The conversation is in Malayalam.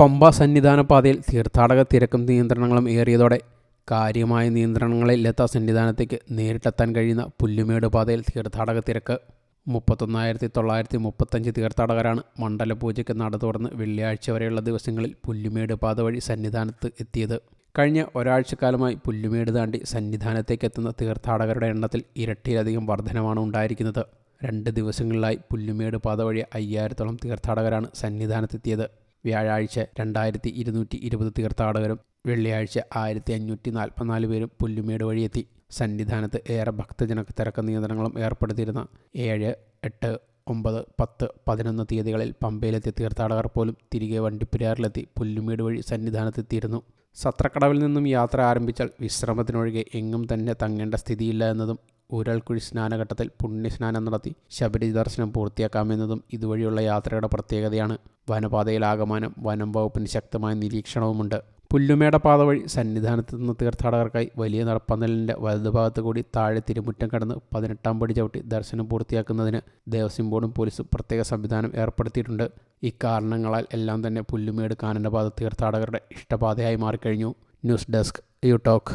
പമ്പ സന്നിധാന പാതയിൽ തീർത്ഥാടക തിരക്കും നിയന്ത്രണങ്ങളും ഏറിയതോടെ കാര്യമായ നിയന്ത്രണങ്ങളില്ലാത്ത സന്നിധാനത്തേക്ക് നേരിട്ടെത്താൻ കഴിയുന്ന പുല്ലുമേട് പാതയിൽ തീർത്ഥാടക തിരക്ക്. മുപ്പത്തൊന്നായിരത്തി തൊള്ളായിരത്തി മുപ്പത്തഞ്ച് തീർത്ഥാടകരാണ് മണ്ഡലപൂജയ്ക്ക് നട തുറന്ന് വെള്ളിയാഴ്ച വരെയുള്ള ദിവസങ്ങളിൽ പുല്ലുമേട് പാത വഴി സന്നിധാനത്ത് എത്തിയത്. കഴിഞ്ഞ ഒരാഴ്ചക്കാലമായി പുല്ലുമേട് താണ്ടി സന്നിധാനത്തേക്ക് എത്തുന്ന തീർത്ഥാടകരുടെ എണ്ണത്തിൽ ഇരട്ടിയിലധികം വർധനമാണ് ഉണ്ടായിരിക്കുന്നത്. രണ്ട് ദിവസങ്ങളിലായി പുല്ലുമേട് പാത വഴി അയ്യായിരത്തോളം തീർത്ഥാടകരാണ് സന്നിധാനത്തെത്തിയത്. വ്യാഴാഴ്ച രണ്ടായിരത്തി ഇരുന്നൂറ്റി ഇരുപത് തീർത്ഥാടകരും വെള്ളിയാഴ്ച ആയിരത്തി അഞ്ഞൂറ്റി നാൽപ്പത്തിനാല് പേരും പുല്ലുമേട് വഴിയെത്തി. സന്നിധാനത്ത് ഏറെ ഭക്തജന തിരക്ക് നിയന്ത്രണങ്ങളും ഏർപ്പെടുത്തിയിരുന്ന ഏഴ് എട്ട് ഒമ്പത് പത്ത് പതിനൊന്ന് തീയതികളിൽ പമ്പയിലെത്തിയ തീർത്ഥാടകർ പോലും തിരികെ വണ്ടിപ്പെരിയാറിലെത്തി പുല്ലുമേട് വഴി സന്നിധാനത്തെത്തിയിരുന്നു. സത്രക്കടവിൽ നിന്നും യാത്ര ആരംഭിച്ചാൽ വിശ്രമത്തിനൊഴികെ എങ്ങും തന്നെ തങ്ങേണ്ട സ്ഥിതിയില്ല എന്നതും ഊരൽക്കുഴി സ്നാനഘട്ടത്തിൽ പുണ്യസ്നാനം നടത്തി ശബരി ദർശനം പൂർത്തിയാക്കാമെന്നതും ഇതുവഴിയുള്ള യാത്രയുടെ പ്രത്യേകതയാണ്. വനപാതയിലാകമാനം വനം വകുപ്പിന് ശക്തമായ നിരീക്ഷണവുമുണ്ട്. പുല്ലുമേട പാത വഴി സന്നിധാനത്ത് നിന്ന് തീർത്ഥാടകർക്കായി വലിയ നടപ്പന്തലിന്റെ വലതുഭാഗത്ത് കൂടി താഴെ തിരുമുറ്റം കടന്ന് പതിനെട്ടാം പടി ചവിട്ടി ദർശനം പൂർത്തിയാക്കുന്നതിന് ദേവസ്വം ബോർഡും പോലീസും പ്രത്യേക സംവിധാനം ഏർപ്പെടുത്തിയിട്ടുണ്ട്. ഇക്കാരണങ്ങളാൽ എല്ലാം തന്നെ പുല്ലുമേട് കാനനപാത തീർത്ഥാടകരുടെ ഇഷ്ടപാതയായി മാറിക്കഴിഞ്ഞു. News desk you talk